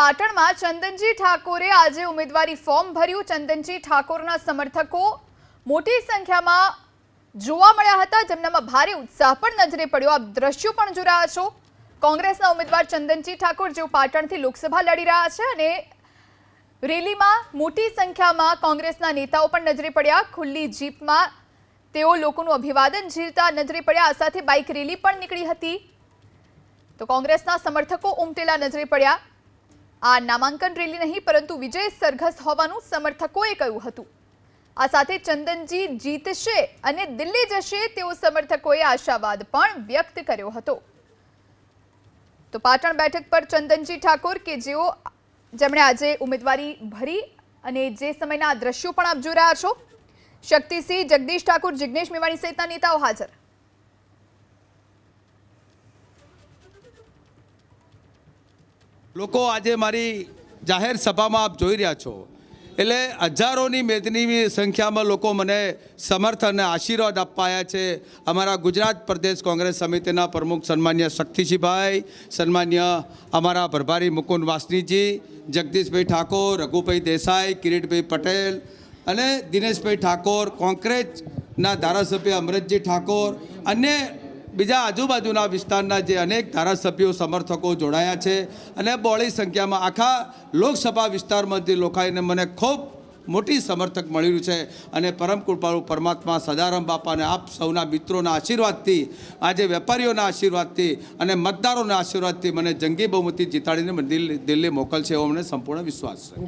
પાટણમાં ચંદનજી ઠાકોરે આજે ઉમેદવારી ફોર્મ ભર્યું. ચંદનજી ઠાકોરના સમર્થકો મોટી સંખ્યામાં જોવા મળ્યા હતા. જેમનામાં ભારે ઉત્સાહ પણ નજરે પડ્યો. આપ દ્રશ્યો પણ જોઈ રહ્યા છો. કોંગ્રેસના ઉમેદવાર ચંદનજી ઠાકોર જેઓ પાટણથી લોકસભા લડી રહ્યા છે અને રેલીમાં મોટી સંખ્યામાં કોંગ્રેસના નેતાઓ પણ નજરે પડ્યા. ખુલ્લી જીપમાં તેઓ લોકોનું અભિવાદન ઝીલતા નજરે પડ્યા. આ સાથે બાઇક રેલી પણ નીકળી હતી. તો કોંગ્રેસના સમર્થકો ઉમટેલા નજરે પડ્યા. આ નામાંકન રેલી નહીં, પરંતુ વિજય સરઘસ હોવાનું સમર્થકોએ કહ્યું હતું. આ સાથે ચંદનજી જીતશે અને દિલ્હી જશે તેવો સમર્થકોએ આશાવાદ પણ વ્યક્ત કર્યો હતો. તો પાટણ બેઠક પર ચંદનજી ઠાકોર કે જેઓ જેમણે આજે ઉમેદવારી ભરી અને જે સમયના દ્રશ્યો પણ આપ જોઈ રહ્યા છો. શક્તિસિંહ, જગદીશ ઠાકોર, જિગ્નેશ મેવાણી સહિતના નેતાઓ હાજર. લોકો આજે મારી જાહેર સભામાં આપ જોઈ રહ્યા છો. એટલે હજારોની મેદની સંખ્યામાં લોકો મને સમર્થન અને આશીર્વાદ અપાયા છે. અમારા ગુજરાત પ્રદેશ કોંગ્રેસ સમિતિના પ્રમુખ સન્માન્ય શક્તિસિંહભાઈ સન્માન્ય અમારા પ્રભારી મુકુંદ વાસનીજી, જગદીશભાઈ ઠાકોર, રઘુભાઈ દેસાઈ, કિરીટભાઈ પટેલ અને દિનેશભાઈ ઠાકોર કોંગ્રેસના ધારાસભ્ય અમરતજી ઠાકોર અને બીજા આજુબાજુના વિસ્તારના જે અનેક ધારાસભ્યો, સમર્થકો જોડાયા છે અને બહોળી સંખ્યામાં આખા લોકસભા વિસ્તારમાંથી લોકાઈને મને ખૂબ મોટી સમર્થક મળ્યું છે અને પરમ કૃપાળુ પરમાત્મા, સદારામ બાપાને આપ સૌના મિત્રોના આશીર્વાદથી, આજે વેપારીઓના આશીર્વાદથી અને મતદારોના આશીર્વાદથી મને જંગી બહુમતી જીતાડીને દિલ્હી મોકલશે એવો મને સંપૂર્ણ વિશ્વાસ છે.